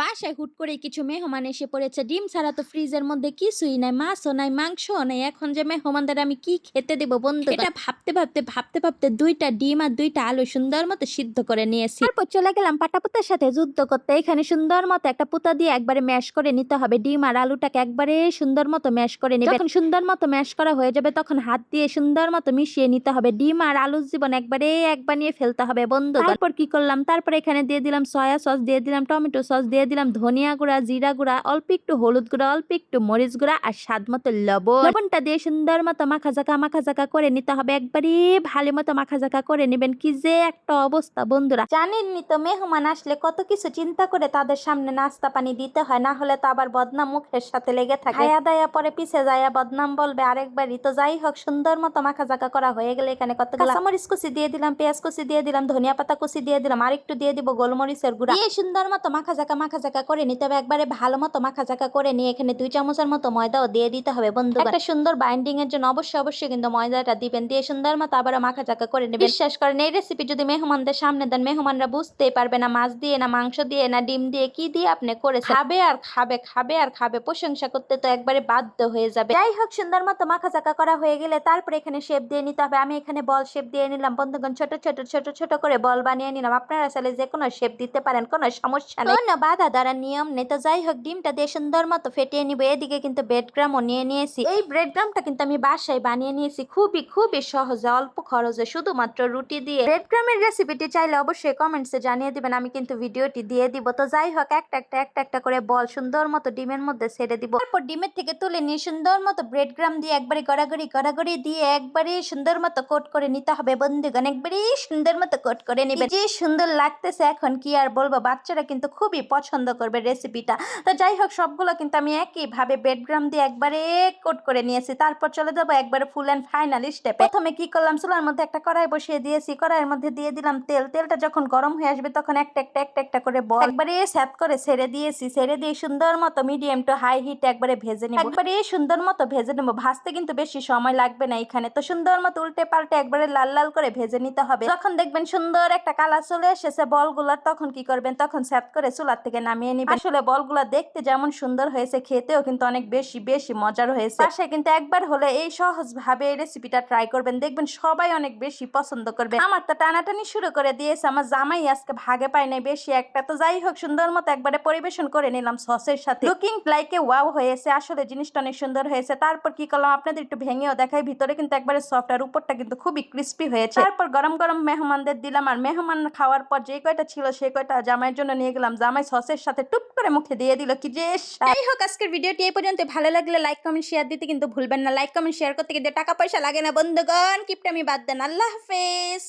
বাসায় হুট করে কিছু মেহমান এসে পড়েছে। ডিম ছাড়া তো ফ্রিজের মধ্যে কিছুই নাই মাছও নাই মাংসও নাই। এখন যে মেহমানদের আমি কি খেতে দেবো বন্ধু? এটা ভাবতে ভাবতে ভাবতে ভাবতে দুইটা ডিম আর দুইটা আলু সুন্দর মতো সিদ্ধ করে নিয়েছি। তারপর চলে গেলাম পাটাপুতার সাথে যুদ্ধ করতে। এখানে সুন্দর মতো একটা পুতা দিয়ে একবারে ম্যাশ করে নিতে হবে। ডিম আর আলুটাকে একবারে সুন্দর মতো ম্যাশ করে নিবে। যখন সুন্দর মতো ম্যাশ করা হয়ে যাবে তখন হাত দিয়ে সুন্দর মতো মিশিয়ে নিতে হবে। ডিম আর আলুর জীবন একবারে এক বানিয়ে ফেলতে হবে বন্ধু। তারপর কি করলাম? তারপর এখানে দিয়ে দিলাম সয়া সস দিয়ে দিলাম টমেটো সস দিয়ে দিলাম ধনিয়া গুঁড়া জিরা গুঁড়া অল্প একটু হলুদ গুঁড়া অল্প একটু মরিচ গুঁড়া আর স্বাদ মতো লবণ। লবণটা দিয়ে সুন্দর মতো মাখা জাকা মাখা জাকা করে নিতে হবে। একবারে ভালো মতো মাখা জাকা করে নেবেন। কি যে একটা অবস্থা বন্ধুরা। জানেননি তো মেহমান আসলে কত কিছু চিন্তা করে তাদের সামনে নাস্তা পানি দিতে হয়। না হলে তো আবার বদনাম মুখের সাথে লেগে থাকে। খায়া দায়া পরে পিছে যায়া বদনাম বলবে আরেকবারই। তো যাই হোক সুন্দর মতো মাখা জাকা করা হয়ে গেলে এখানে কত কাঁচামরিচ কুচি দিয়ে দিলাম পেঁয়াজ কুচি দিয়ে দিলাম ধনিয়া পাতা কুচি দিয়ে দিলাম আর একটু দিয়ে দিব গোলমরিচের গুঁড়া। দিয়ে সুন্দর মতো মাখা জাকা মাখা জাকা করে নিতে হবে। একবারে ভালো মতো মাখা জাকা করে নিয়ে এখানে দুই চামচের মতো ময়দাও দিয়ে দিতে হবে বন্ধু একটা সুন্দর বাইন্ডিং এর জন্য অবশ্যই অবশ্যই কিন্তু ময়দাটা দিবেন দিয়ে সুন্দর মতো আবার মাখা জাকা করে নেবেন। বিশ্বাস করেন এই রেসিপি যদি মেহমানদের সামনে দেন মেহমানরা বুঝতেই পারবে না মাছ দিয়ে না মাংস দিয়ে না ডিম দিয়ে কি দিয়ে আপনি করেছেন। খাবে আর খাবে খাবে আর খাবে প্রশংসা করতে তো একবারে বাধ্য হয়ে যাবে। যাই হোক সুন্দর মতো মাখা জাকা করা হয়ে গেলে তারপরে এখানে শেপ দিয়ে নিতে হবে। আমি এখানে বল শেপ দিয়ে নিলাম। বন্ধুগণ ছোট ছোট ছোট ছোট করে বল বানিয়ে নিলাম। আপনারা চাইলে যে কোনো শেপ দিতে পারেন কোনো সমস্যা নেই। কোনো বাধা দ্বারা নিয়ম নেই। তো যাই হোক ডিমটা দিয়ে সুন্দর মতো ফেটিয়ে নিব। এদিকে কিন্তু ব্রেড গ্রামও নিয়ে নিয়েছি। এই ব্রেড গ্রামটা কিন্তু আমি বাসায় বানিয়ে নিয়েছি। খুবই খুবই সহজে, অল্প খরচে, শুধুমাত্র রুটি দিয়ে। ব্রেড গ্রামের রেসিপিটি চাইলে অবশ্যই কমেন্টসে জানিয়ে দিবেন। আমি কিন্তু ভিডিওটি দিয়ে দিব। তো যাই হোক একটা একটা একটা একটা করে বল সুন্দর মতো ডিমের মধ্যে ছেড়ে দিব। তারপর ডিমের থেকে তুলে নিয়ে সুন্দর মতো ব্রেড গ্রাম দিয়ে একবারে গড়াগড়ি গড়াগড়ি দিয়ে একবারে সুন্দর মতো কোট করে নিতে হবে। বন্ধুগণ, একবারে সুন্দর মতো কোট করে নেবে যে সুন্দর লাগতেছে এখন, কি আর বলব? বাচ্চারা কিন্তু খুবই পছন্দ করবে রেসিপিটা তো যাই হোক সবগুলো কিন্তু আমি একইভাবে ব্রেড গ্রাম দিয়ে একবারে কোট করে নিয়েছি। তারপর চলে যাব একবারে ফুল অ্যান্ড ফাইনাল স্টেপে প্রথমে কি করলাম? চুলার মধ্যে একটা কড়াই বসিয়ে দিয়েছি। কড়াইয়ের মধ্যে দিয়ে দিলাম তেল। তেলটা যখন গরম হয়ে আসবে, তখন একটা একটা একটা একটা করে বল। একবারে স্যাত করে ছেড়ে দিয়েছি। ছেড়ে দিয়ে সুন্দর মতো মিডিয়াম টু হাই হিট একবারে ভেজে নিব। একবারে সুন্দর মতো ভেজে নেব। ভাজতে কিন্তু বেশি সময় লাগবে না এখানে। তো সুন্দর মতো উল্টে পাল্টে একবারে লাল লাল করে ভেজে নিতে হবে। যখন দেখবেন সুন্দর একটা কালার চলে এসেছে বলগুলার তখন কি করবেন? তখন স্যাত করে চুলার থেকে নামিয়ে নিবেন আসলে বলগুলা দেখতে যেমন সুন্দর হয়েছে, খেতেও কিন্তু অনেক বেশি বেশি মজার হয়েছে। বাসায় কিন্তু একবার হলে এই সহজ ভাবে এই রেসিপিটা ট্রাই করবেন। দেখবেন সবাই অনেক বেশি পছন্দ করবে। আমার তো টানাটানি শুরু করে দিয়েছে। আমার জামাই আজকে ভাগে পাই নাই বেশি একটা। তো যাই হোক, সুন্দর মতো একবারে পরিবেশন করে নিলাম সসের সাথে। লুকিং লাইকে ওয়াও হয়েছে। আসলে জিনিসটা অনেক সুন্দর হয়েছে। তারপর কি করলাম? আপনাদের একটু ভেঙেও দেখাই। ভিতরে কিন্তু একবারে সফট আর উপরটা কিন্তু খুবই ক্রিস্পি হয়েছে। তারপর গরম গরম মেহমানদের দিলাম। আর মেহমান খাওয়ার পর যে কয়টা ছিল সেই কয়টা জামাইয়ের জন্য নিয়ে গেলাম। জামাই সসের সাথে টুপ করে মুখে দিয়ে দিল কি যে। যাই হোক, আজকের ভিডিওটি এই পর্যন্ত। ভালো লাগলে লাইক কমেন্ট শেয়ার দিতে কিন্তু ভুলবেন না। লাইক কমেন্ট শেয়ার করতে কিন্তু টাকা পয়সা লাগে না, বন্ধুগণ। কিপটা আমি বাদ দেন। আল্লাহ হাফেজ।